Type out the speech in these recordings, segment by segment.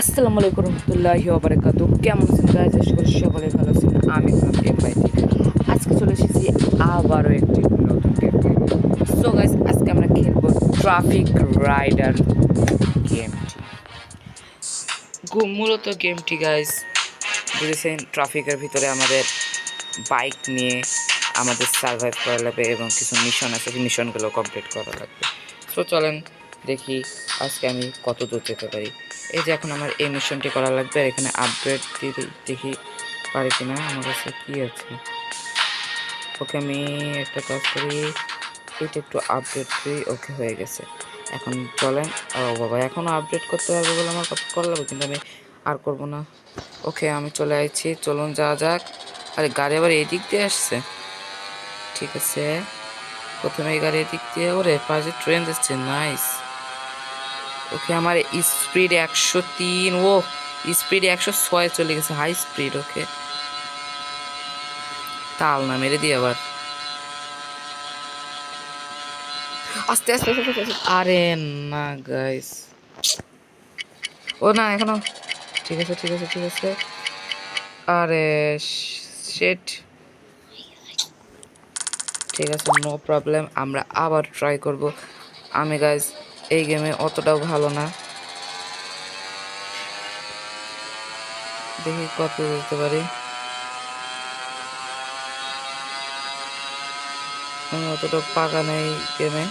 আসসালামু আলাইকুম রহমতুল্লাহি ওবরাকাত কেমন আছেন গাইজ আশা করি সকলে ভালো আছেন। আমি হলাম বাইটি আজকে চলে এসেছি আবারও একটি নতুন গেম সো গাইজ আজকে আমরা খেলব ট্রাফিক রাইডার গেমটি মূলত গেমটি গাইজ বুঝেছেন? ট্রাফিকের ভিতরে আমাদের বাইক নিয়ে আমাদের সার্ভাইভ করা লাগবে এবং কিছু মিশন আছে মিশনগুলো কমপ্লিট করা লাগবে। সো চলেন দেখি আজকে আমি কত দূর যেতে পারি। এই যে এখন আমার এই মিশনটি করা লাগবে আর এখানে দিয়ে দেখি পারি কিনা, আমার কাছে কী আছে। ওকে আমি একটা কাজ করি, এটা একটু আপডেট করি, ওকে হয়ে গেছে। এখন চলেন, ও বাবা এখনও আপডেট করতে পারব বলে আমার কত করা লাগবে, কিন্তু আমি আর করব না। ওকে, আমি চলে আসছি চলুন যাওয়া যাক। আরে, গাড়ি আবার এই দিক দিয়ে আসছে? ঠিক আছে। প্রথমে এই গাড়ি এদিক দিয়ে, ওরে, পাশে ট্রেন দিচ্ছে নাইস ওকে, আমার স্পিড একশো তিন, ও, স্পিড একশো ছয় চলে গেছে, হাই স্পিড, ওকে। তাল না, মেরে দিই আবার। আস্তে আস্তে। আরে না গাইস ও, না, এখনও। ঠিক আছে ঠিক আছে ঠিক আছে। আরে শেট ঠিক আছে নো প্রবলেম আমরা আবার ট্রাই করব। আমি গাইজ এই গেমে অতটাও ভালো না। দেখি কত যেতে পারি। আমি অতটা পাকা নেই গেমে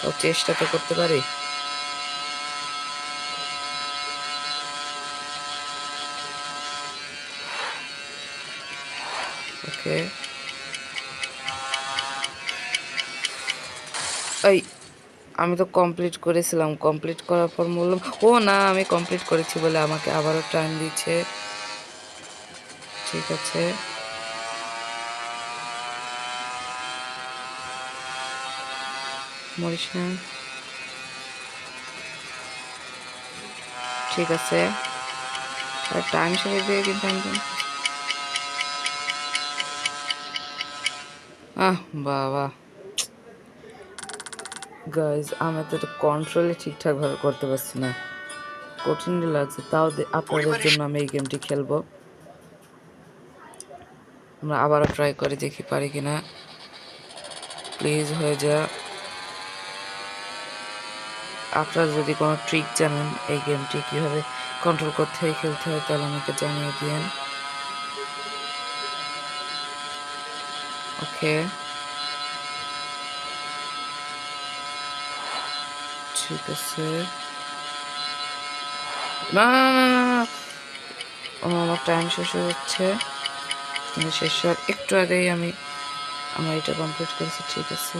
তো চেষ্টা তো করতে পারি। ওকে এই। আমি তো কমপ্লিট করেছিলাম। কমপ্লিট করার পর বললাম, ও না, আমি কমপ্লিট করেছি বলে আমাকে আবারও টাইম দিচ্ছে। ঠিক আছে। মরিস না। ঠিক আছে। আর টাইম শেষে দিয়ে কিন্তু আমি আহ, বাবা। গাইজ আমি তো এটা কন্ট্রোলে ঠিকঠাকভাবে করতে পারছি না। কঠিন লাগছে। তাও আপনাদের জন্য আমি এই গেমটি খেলব। আমরা আবারও ট্রাই করে দেখি পারি কিনা। প্লিজ হয়ে যা আপনারা যদি কোনো ট্রিক জানেন এই গেমটি কীভাবে কন্ট্রোল করতে হয় খেলতে হয় তাহলে আমাকে জানিয়ে দিন ওকে ঠিক আছে। না আমার টাইম শেষ হয়ে যাচ্ছে। শেষ হওয়ার একটু আগেই আমি আমার এটা কমপ্লিট করেছি, ঠিক আছে।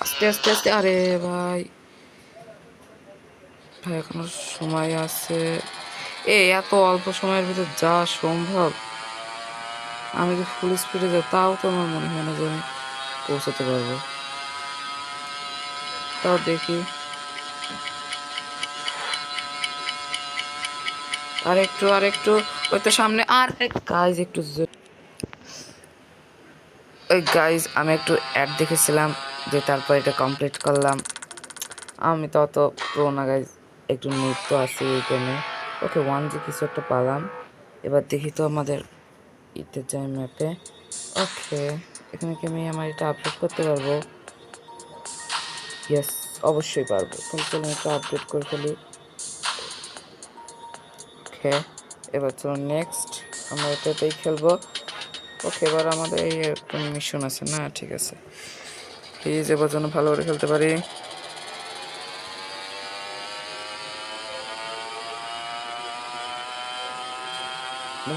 আস্তে আস্তে আস্তে, আরে ভাই। ভাই, এখনও সময় আছে। এ, এত অল্প সময়ের ভিতর যা সম্ভব। আমি যদি ফুল স্পিডে যাই তাও তো আমার মনে হয় না যে আমি পৌঁছাতে পারব। তাও দেখি। আর একটু আর একটু ওই তো সামনে, আর গাইজ একটু জো- ওই গাইজ আমি একটু অ্যাড দেখেছিলাম যে তারপর এটা কমপ্লিট করলাম। আমি তো অত প্রো না গাইজ একটু নৃত্য আছে এই গেমে ওকে ওয়ান যে কিছু একটা পালাম। এবার দেখি তো আমাদের ইতে যাই ম্যাপে ওকে, এখানে কি আমি আমার এটা আপলোড করতে পারব? ইয়েস অবশ্যই পারব। তাহলে চলুন একটু আপডেট করে ফেলি। ওকে এবার চলুন নেক্সট আমরা এটাতেই খেলব। ওকে এবার আমাদের এই একটা মিশন আছে না? ঠিক আছে। প্লিজ এবার যেন ভালো করে খেলতে পারি।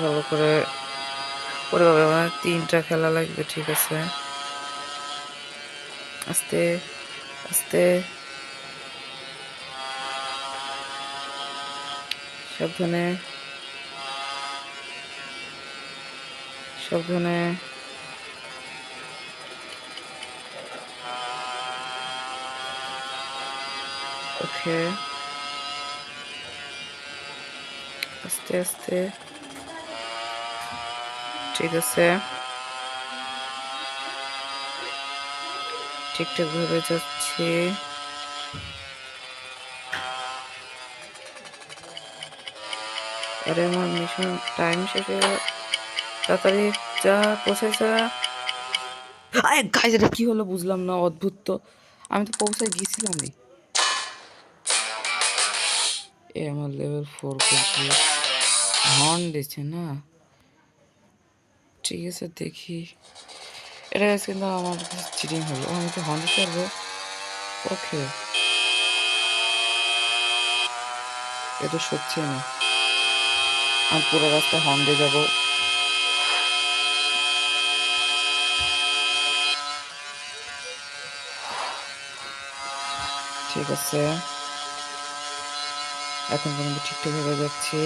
ভালো করে ওরে তিনটা খেলা লাগবে, ঠিক আছে। আস্তে। আস্তে। সাবধানে। সাবধানে। ওকে। আস্তে আস্তে। ঠিক আছে। ঠিকঠাকভাবে যাচ্ছে। আরে আমার মিশন টাইম শেষ হয়ে তাড়াতাড়ি যা, পৌঁছে যা। আরে গাইজ এটা কি হলো বুঝলাম না, অদ্ভুত তো। আমি তো পৌঁছায় গিয়েছিলামই এ আমার লেভেল ফোর করছে হর্ন দিচ্ছে না। ঠিক আছে, দেখি। এটা guys কিন্তু আমার কাছে চিটিং হলো আমি তো দিতে পারব ওকে এটা সত্যি না আমি পুরো রাস্তায় দিয়ে যাব ঠিক আছে। এখন পর্যন্ত ঠিকঠাক ভাবে যাচ্ছি।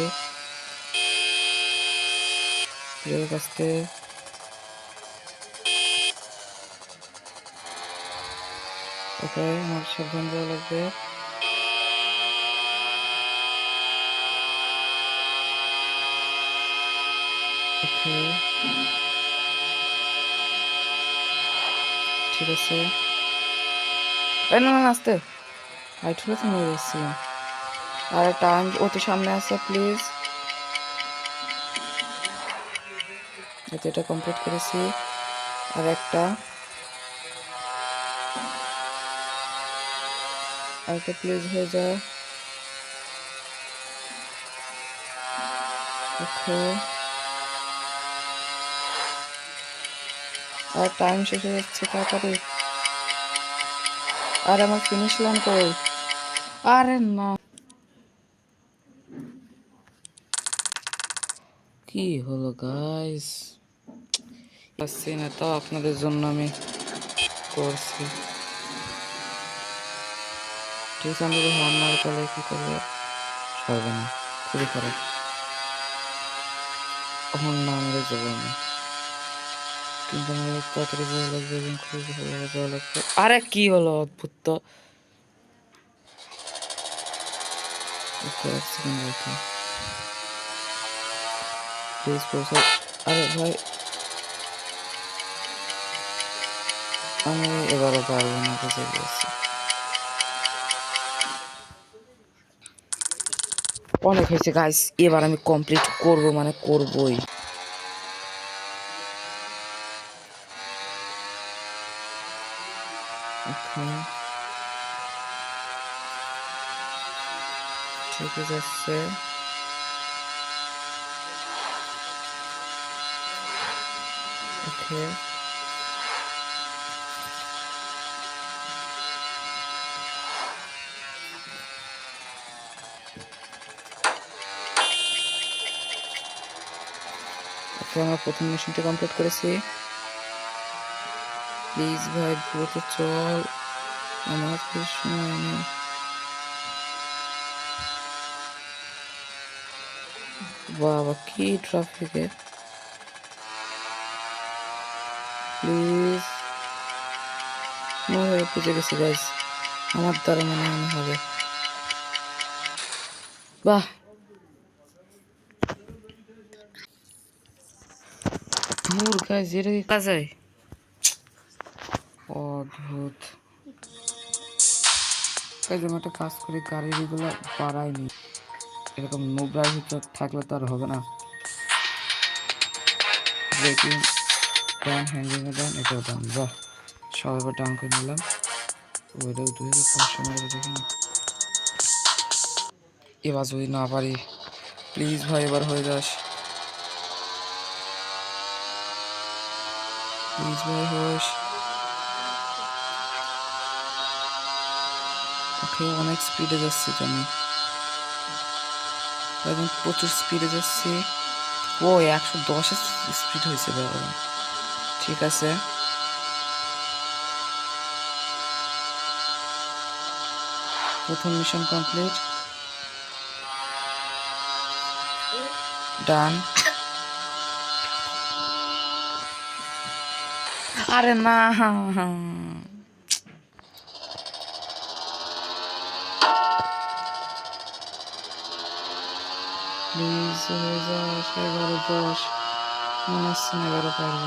ব্রেক আসতে ওকে, আমার সাবধান যাওয়া লাগবে। ঠিক আছে। না না আস্তে। হাইট হলে তো মরে যাচ্ছিলাম। আর একটা অতি সামনে আসে প্লিজ। এতে এটা কমপ্লিট করেছি। আর একটা। একটা প্লিজ হয়ে যায়। আর টাইম শেষ হয়ে যাচ্ছে, তাড়াতাড়ি। আর আমার ফিনিশ লাইন কই? আরে না। কি হলো গাইস পাচ্ছি না তো, আপনাদের জন্য আমি করছি। ঠিক আছে আমি যদি হর্ন মারি তাহলে কি করবে? সরবে না, খুবই খারাপ। না মেরে যাব আমি কিন্তু আমার তাড়াতাড়ি যাওয়া লাগবে এবং খুবই ভালোভাবে যাওয়া লাগবে। আরে কি হলো অদ্ভুত তো? আরে ভাই। আমি এবারও পারব না, বুঝে গেছি। অনেক হয়েছে গাইস এবার আমি কমপ্লিট করব মানে করবই। ঠিক আছে। ওকে আমরা প্রথম মিশনটা কমপ্লিট করেছি। প্লিজ ভাই, দ্রুত চল। আমার নেই বাবা, কি ট্রাফিকে প্লিজ। হয় গেছি আমার দ্বারা মনে হবে। বাহ! দূর গাইস এটা কি কাজ হয় অদ্ভুত গাইস আমি একটা কাজ করি গাড়ির এগুলো বাড়াইনি এরকম নোবরার ভিতর থাকলে তো আর হবে না. ব্রেকিং ডাউন হ্যান্ডিং ডাউন এটাও ডাউন বাহ সবাই ডাউন করে নিলাম ওইটাও দুই হাজার পাঁচশো মেরে দেখি না এবার যদি না পারি প্লিজ ভাই এবার হয়ে যাস প্লিজ ভাই হোস ওকে অনেক স্পিডে যাচ্ছি তো আমি এখন প্রচুর স্পিডে যাচ্ছি ও একশো দশের স্পিড হয়েছে বাবা ঠিক আছে। প্রথম মিশন কমপ্লিট ডান আরে না প্লিজ হয়ে যাস এগারো দশ মনে হচ্ছে না এগারো পারব।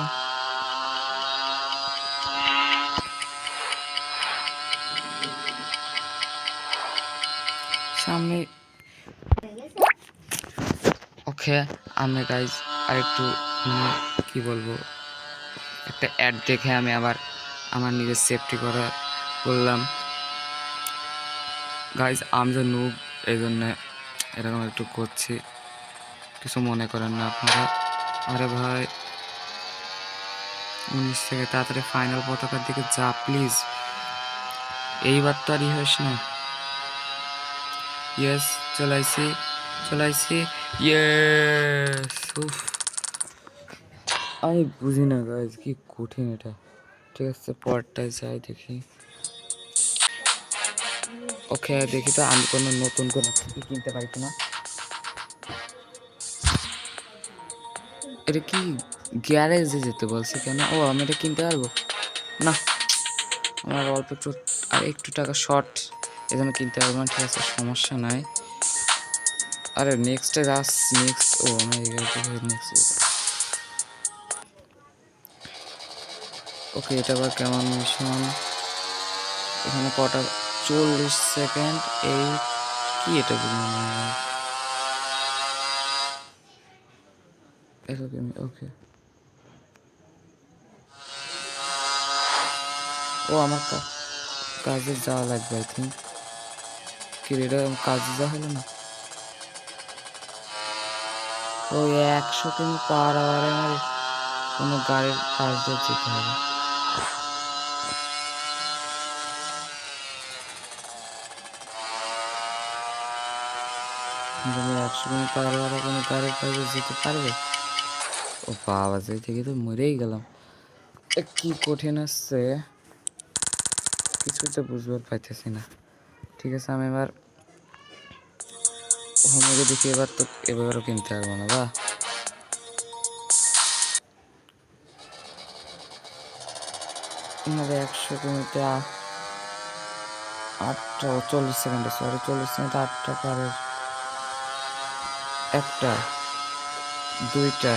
সামনে ওকে আমি গাইজ আর একটু মানে কি বলব? একটা অ্যাড দেখে আমি আবার আমার নিজের সেফটি করা করলাম গাইজ আমি যে নুব এই জন্যে এরকম একটু করছি। কিছু মনে করেন না আপনারা। আরে ভাই, উনিশ থেকে তাড়াতাড়ি ফাইনাল পতাকার দিকে যা প্লিজ এইবার তো আর ই না। ইয়েস চলাইছি চলাইছি ইয়েস উফ। আমি বুঝি না গাইজ কি কঠিন এটা। ঠিক আছে, পরটায় যাই দেখি। ওকে দেখি তো আমি কোনো নতুন কোনো স্কুটি কিনতে পারি কিনা। এটা কি গ্যারেজে যেতে বলছে কেন? ও, আমি এটা কিনতে পারব? না। আমার অল্প একটু, আর একটু টাকা শর্ট এই জন্য কিনতে পারব না, ঠিক আছে, সমস্যা নাই। আরে নেক্সটে রাস নেক্সট ও, আমি নেক্সট ওকে, এটা আবার কেমন মিশন এখানে কটা চল্লিশ সেকেন্ড, এই কি এটা বুঝলাম ওকে। ও, আমার কাজে যাওয়া লাগবে আই থিঙ্ক কি এটা কাজে যাওয়া হলো না? ওই একশো কিমি পার আওয়ারে আমার কোনো গাড়ির কাজ দিয়ে যেতে হবে। তুমি একশো কিমি পার আওয়ারে কোনো গাড়ির কাজে যেতে পারবে? ও বাবা, যাই থেকে তো মরেই গেলাম। কি কঠিন আসছে। কিছু তো বুঝবার পাইতেছি না। ঠিক আছে, আমি এবার হোমওয়ার্কে দেখি, এবার তো এবারও কিনতে পারব না, বা? একশো কিলোমিটার আটটা চল্লিশ সেকেন্ডে সরি চল্লিশ সেকেন্ডে আটটা পারের একটা, দুইটা,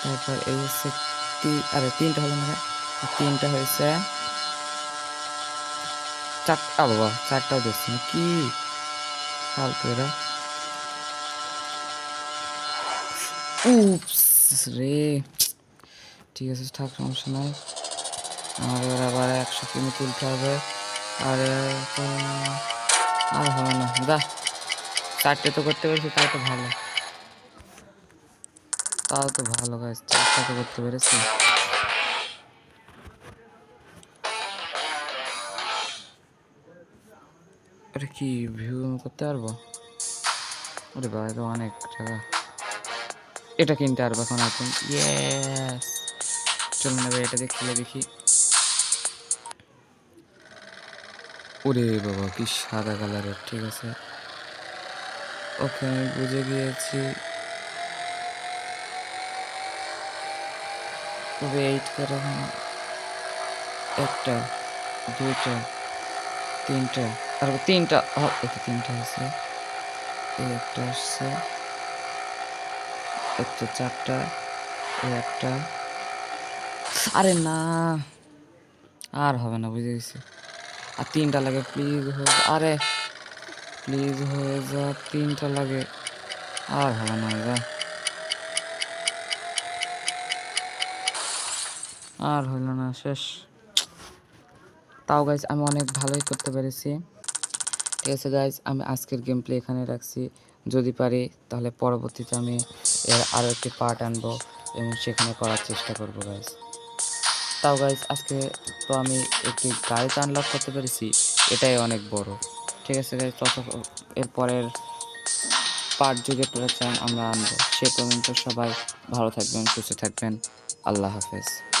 তারপর এই হচ্ছে আরে তিনটা হলো না আর তিনটা হয়েছে চারটা বাবা, চারটাও দেখছি না কি ফালতু এরা। রে, ঠিক আছে, থাক, সমস্যা নাই। আমার এবার আবার একশো কিমি তুলতে হবে। আর আর হবে না দা চারটে তো করতে পেরেছি, তাও তো ভালো। তাও তো ভালো গাছ চারটা তো করতে পেরেছি। এটা কি ভিউ করতে পারব? ওরে বাবা তো অনেক টাকা। এটা কিনতে পারব এখন এখন চলুন এবার এটা দিয়ে খেলে দেখি। ওরে বাবা, কি সাদা কালারের ঠিক আছে। ওকে আমি বুঝে গিয়েছি। ওয়েট করে একটা, দুইটা, তিনটা তারপর তিনটা, ও, এটা তিনটা আছে একটা আসছে। একটা চারটা একটা। আরে না, আর হবে না, বুঝে গেছি। আর তিনটা লাগে প্লিজ আরে প্লিজ হয়ে যা, তিনটা লাগে। আর হবে না, যা। আর হলো না, শেষ। তাও গাইজ আমি অনেক ভালোই করতে পেরেছি। ঠিক আছে গাইজ আমি আজকের গেম প্লে এখানে রাখছি। যদি পারি, তাহলে পরবর্তীতে আমি এর আরও একটি পার্ট আনব এবং সেখানে করার চেষ্টা করব গাইজ তাও গাইজ আজকে তো আমি একটি গাড়িতে আনলক করতে পেরেছি। এটাই অনেক বড়। ঠিক আছে গাইজ তত এর পরের পার্ট যদি চান, আমরা আনব। সে পর্যন্ত সবাই ভালো থাকবেন, সুস্থ থাকবেন। আল্লাহ হাফেজ।